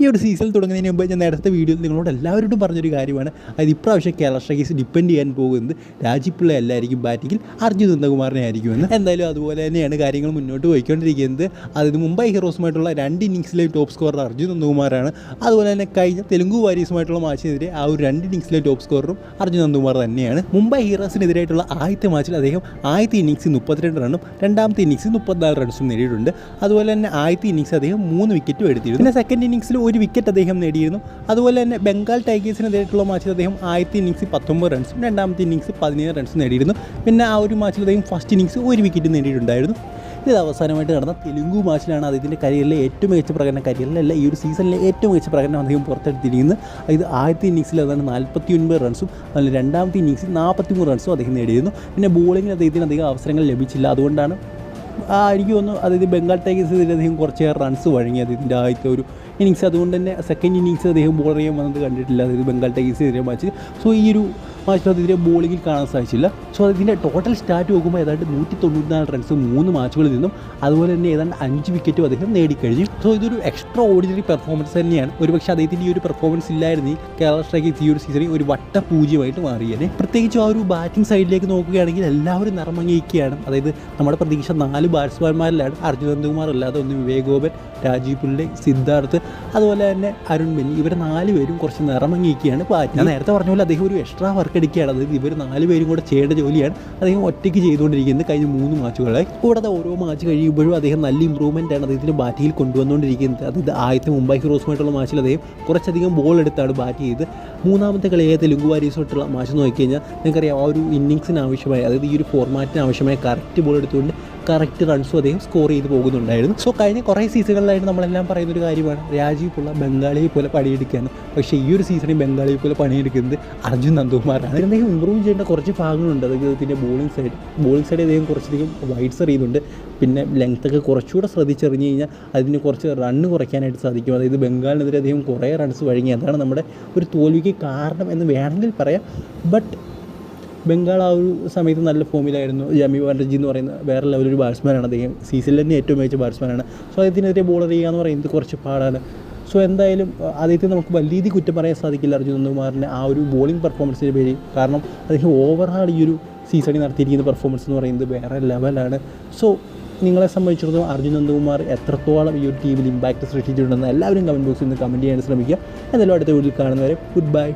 ഈ ഒരു സീസൺ തുടങ്ങുന്നതിന് മുമ്പ് ഞാൻ നേരത്തെ വീഡിയോയിൽ നിങ്ങളോട് എല്ലാവരോടും പറഞ്ഞൊരു കാര്യമാണ്. അത് ഇപ്രാവശ്യം കേരള ഡിപ്പെൻഡ് ചെയ്യാൻ പോകുന്നത് രാജിപ്പിള്ള എല്ലായിരിക്കും ബാറ്റിങ്ങിൽ അർജുൻ നന്ദകുമാറിനെ ആയിരിക്കുമെന്ന്. എന്തായാലും അതുപോലെ തന്നെയാണ് കാര്യങ്ങൾ മുന്നോട്ട് പോയിക്കൊണ്ടിരിക്കുന്നത്. അതിന് മുംബൈ ഹീറോസുമായിട്ടുള്ള രണ്ട് ഇന്നിങ്സിലെ ടോപ്പ് സ്കോറർ അർജുൻ നന്ദകുമാറാണ്. അതുപോലെ തന്നെ കഴിഞ്ഞ തെലുങ്കു വാരീസുമായിട്ടുള്ള മാച്ചിനെതിരെ ആ ഒരു രണ്ട് ഇന്നിങ്സിലെ ടോപ്പ് സ്കോററും അർജുൻ നന്ദകുമാർ തന്നെയാണ്. മുംബൈ ഹീറോസിനെതിരായിട്ടുള്ള ആദ്യത്തെ മാച്ചിൽ അദ്ദേഹം ആദ്യത്തെ ഇന്നിങ്സിൽ മുപ്പത്തിരണ്ട് റണ്ണും രണ്ടാമത്തെ ഇന്നിങ്സിൽ മുപ്പത്തിനാല് റൺസും നേടിയിട്ടുണ്ട്. അതുപോലെ തന്നെ ആദ്യത്തെ ഇന്നിങ്സ് അദ്ദേഹം മൂന്ന് വിക്കറ്റും എടുത്തിരുന്നു. പിന്നെ സെക്കൻഡ് ഇന്നിങ്സിൽ ഒരു വിക്കറ്റ് അദ്ദേഹം നേടിയിരുന്നു. അതുപോലെ തന്നെ ബംഗാൾ ടൈഗേഴ്സിനെതിരായിട്ടുള്ള മാച്ചിൽ അദ്ദേഹം ആദ്യത്തെ ഇന്നിങ്സിൽ പത്തൊമ്പത് റൺസും രണ്ടാമത്തെ ഇന്നിങ്സ് പതിനേഴ് റൺസ് നേടിയിരുന്നു. പിന്നെ ആ ഒരു മാച്ചിൽ അദ്ദേഹം ഫസ്റ്റ് ഇന്നിങ്സ് ഒരു വിക്കറ്റ് നേടിയിട്ടുണ്ടായിരുന്നു. ഇത് അവസാനമായിട്ട് നടന്ന തെലുങ്കു മാച്ചിലാണ് അദ്ദേഹത്തിന്റെ കരിയറിലെ ഏറ്റവും മികച്ച പ്രകടനം കരിയറിലല്ല ഈ ഒരു സീസണിലെ ഏറ്റവും മികച്ച പ്രകടനം അദ്ദേഹം പുറത്തെടുത്തിരിക്കുന്നത്. ഇത് ആദ്യത്തെ ഇന്നിങ്സിൽ അതാണ് നാൽപ്പത്തി ഒൻപത് റൺസും അതിൽ രണ്ടാമത്തെ ഇന്നിങ്സിൽ നാൽപ്പത്തി മൂന്ന് റൺസും അദ്ദേഹം നേടിയിരുന്നു. പിന്നെ ബോളിങ്ങിൽ അദ്ദേഹത്തിന് അധികം അവസരങ്ങൾ ലഭിച്ചില്ല. അതുകൊണ്ടാണ് എനിക്ക് തോന്നുന്നു അതായത് ബംഗാൾ ടൈഗേഴ്സ് അദ്ദേഹം കുറച്ചേറെ റൺസ് വഴങ്ങി അദ്ദേഹത്തിന്റെ ആദ്യത്തെ ഒരു ഇന്നിങ്സ് അതുകൊണ്ട് തന്നെ സെക്കൻഡ് ഇന്നിങ്സ് അദ്ദേഹം ബോൾ ചെയ്യാൻ വന്നത് കണ്ടിട്ടില്ല. അതായത് ബംഗാൾ ടൈഗേഴ്സ് എതിരെ മാച്ച് സോ ഈ ഒരു അദ്ദേഹത്തിന്റെ ബോളിങ്ങിൽ കാണാൻ സാധിച്ചില്ല. സോ അതിന്റെ ടോട്ടൽ സ്റ്റാറ്റ് നോക്കുമ്പോൾ ഏതാണ്ട് നൂറ്റി തൊണ്ണൂറ്റിനാല് റൺസ് മൂന്ന് മാച്ചുകളിൽ നിന്നും അതുപോലെ തന്നെ ഏതാണ്ട് അഞ്ച് വിക്കറ്റും അദ്ദേഹം നേടിക്കഴിഞ്ഞു. സോ ഇതൊരു എക്സ്ട്രാ ഓർഡിനറി പെർഫോമൻസ് തന്നെയാണ്. ഒരുപക്ഷെ അദ്ദേഹത്തിന്റെ ഈ ഒരു പെർഫോമൻസ് ഇല്ലായിരുന്നു കേരള സ്ട്രൈക്കേഴ്സ് ഈ ഒരു സീസണിൽ ഒരു വട്ട പൂജ്യമായിട്ട് മാറിയേനെ. പ്രത്യേകിച്ച് ആ ഒരു ബാറ്റിംഗ് സൈഡിലേക്ക് നോക്കുകയാണെങ്കിൽ എല്ലാവരും നിറമങ്ങിയിരിക്കുകയാണ്. അതായത് നമ്മുടെ പ്രതീക്ഷ നാല് ബാറ്റ്സ്മാൻമാരിലാണ് അർജുൻ നന്ദകുമാർ അല്ലാതെ ഒന്ന് വിവേക് ഗോപൻ രാജീവ് പിള്ളെ സിദ്ധാർത്ഥ് അതുപോലെ തന്നെ അരുൺ ബെന്നി. ഇവരെ നാല് പേരും കുറച്ച് നിറമങ്ങിയിരിക്കുകയാണ് ബാറ്റ് ഞാൻ നേരത്തെ പറഞ്ഞ പോലെ അദ്ദേഹം ഒരു എക്സ്ട്രാ വർക്ക് എടുക്കുകയാണ് അതായത് ഇവർ നാല് പേരും കൂടെ ചെയ്യേണ്ട ജോലിയാണ് അദ്ദേഹം ഒറ്റയ്ക്ക് ചെയ്തുകൊണ്ടിരിക്കുന്നത് കഴിഞ്ഞ മൂന്ന് മാച്ചുകളെ. കൂടാതെ ഓരോ മാച്ച് കഴിയുമ്പോഴും അദ്ദേഹം നല്ല ഇമ്പ്രൂവ്മെന്റ് ആണ് അദ്ദേഹത്തിന്റെ ബാറ്റിങ്ങിൽ കൊണ്ടുവന്നുകൊണ്ടിരിക്കുന്നത്. അതായത് ആദ്യത്തെ മുംബൈ ഹീറോസുമായിട്ടുള്ള മാച്ചിൽ അദ്ദേഹം കുറച്ചധികം ബോൾ എടുത്താണ് ബാറ്റ് ചെയ്ത്. മൂന്നാമത്തെ കളിയായ തെലുങ്ക് വാരീസുമായിട്ടുള്ള മാച്ച് നോക്കിക്കഴിഞ്ഞാൽ നിങ്ങൾക്കറിയാം ആ ഒരു ഇന്നിങ്സിന് ആവശ്യമായ അതായത് ഈ ഒരു ഫോർമാറ്റിന് ആവശ്യമായ കറക്റ്റ് ബോൾ എടുത്തുകൊണ്ട് കറക്റ്റ് റൺസും അദ്ദേഹം സ്കോർ ചെയ്ത് പോകുന്നുണ്ടായിരുന്നു. സോ കഴിഞ്ഞ കുറേ സീസണുകളിലായിട്ട് നമ്മളെല്ലാം പറയുന്ന ഒരു കാര്യമാണ്. രാജീവ് പുള്ള ബംഗാളിയെ പോലെ പണിയെടുക്കുകയാണ്. പക്ഷേ ഈ ഒരു സീസണിൽ ബംഗാളിയെ പോലെ പണിയെടുക്കുന്നത് അർജുൻ നന്ദകുമാറാണ്. അദ്ദേഹം ഇമ്പ്രൂവ് ചെയ്യേണ്ട കുറച്ച് ഭാഗങ്ങളുണ്ട്. അതായത് ഇതിന്റെ ബോളിംഗ് സൈഡ് ബോളിംഗ് സൈഡ് അദ്ദേഹം കുറച്ചധികം വൈഡ്സ് എറിയുന്നുണ്ട് പിന്നെ ലെങ്ത്തൊക്കെ കുറച്ചുകൂടെ ശ്രദ്ധിച്ചെറിഞ്ഞ് കഴിഞ്ഞാൽ അതിന് കുറച്ച് റണ്ണ് കുറയ്ക്കാനായിട്ട് സാധിക്കും. അതായത് ബംഗാളിനെതിരെ അദ്ദേഹം കുറേ റൺസ് വഴങ്ങി. അതാണ് നമ്മുടെ ഒരു തോൽവിക്ക് കാരണം എന്ന് വേണമെങ്കിൽ പറയാം. ബട്ട് ബംഗാൾ ആ ഒരു സമയത്ത് നല്ല ഫോമിലായിരുന്നു. ജമി ബാനർജി എന്ന് പറയുന്ന വേറെ ലെവലൊരു ബാറ്റ്സ്മാനാണ് അദ്ദേഹം. സീസണിൽ തന്നെ ഏറ്റവും മികച്ച ബാറ്റ്സ്മാനാണ് സോ അദ്ദേഹത്തിനെതിരെ ബോൾ ചെയ്യുക എന്ന് പറയുന്നത് കുറച്ച് പാടാണ്. സോ എന്തായാലും അദ്ദേഹത്തെ നമുക്ക് വലിയ രീതിയിൽ കുറ്റം പറയാൻ സാധിക്കില്ല അർജുൻ നന്ദകുമാറിന്റെ ആ ഒരു ബോളിംഗ് പെർഫോമൻസിന്റെ പേര് കാരണം അദ്ദേഹം ഓവറാൾ ഈ ഒരു സീസണിൽ നടത്തിയിരിക്കുന്ന പെർഫോമൻസ് എന്ന് പറയുന്നത് വേറെ ലെവലാണ് സോ നിങ്ങളെ സംബന്ധിച്ചിടത്തോളം അർജുൻ നന്ദകുമാർ എത്രത്തോളം ഈ ഒരു ടീമിൽ ഇമ്പാക്റ്റ് സൃഷ്ടിച്ചിട്ടുണ്ടെന്ന് എല്ലാവരും കമന്റ് ബോക്സിൽ നിന്ന് കമന്റ് ചെയ്യാൻ ശ്രമിക്കുക. എന്തായാലും അടുത്ത വീട്ടിൽ കാണുന്നവരെ ഗുഡ് ബൈ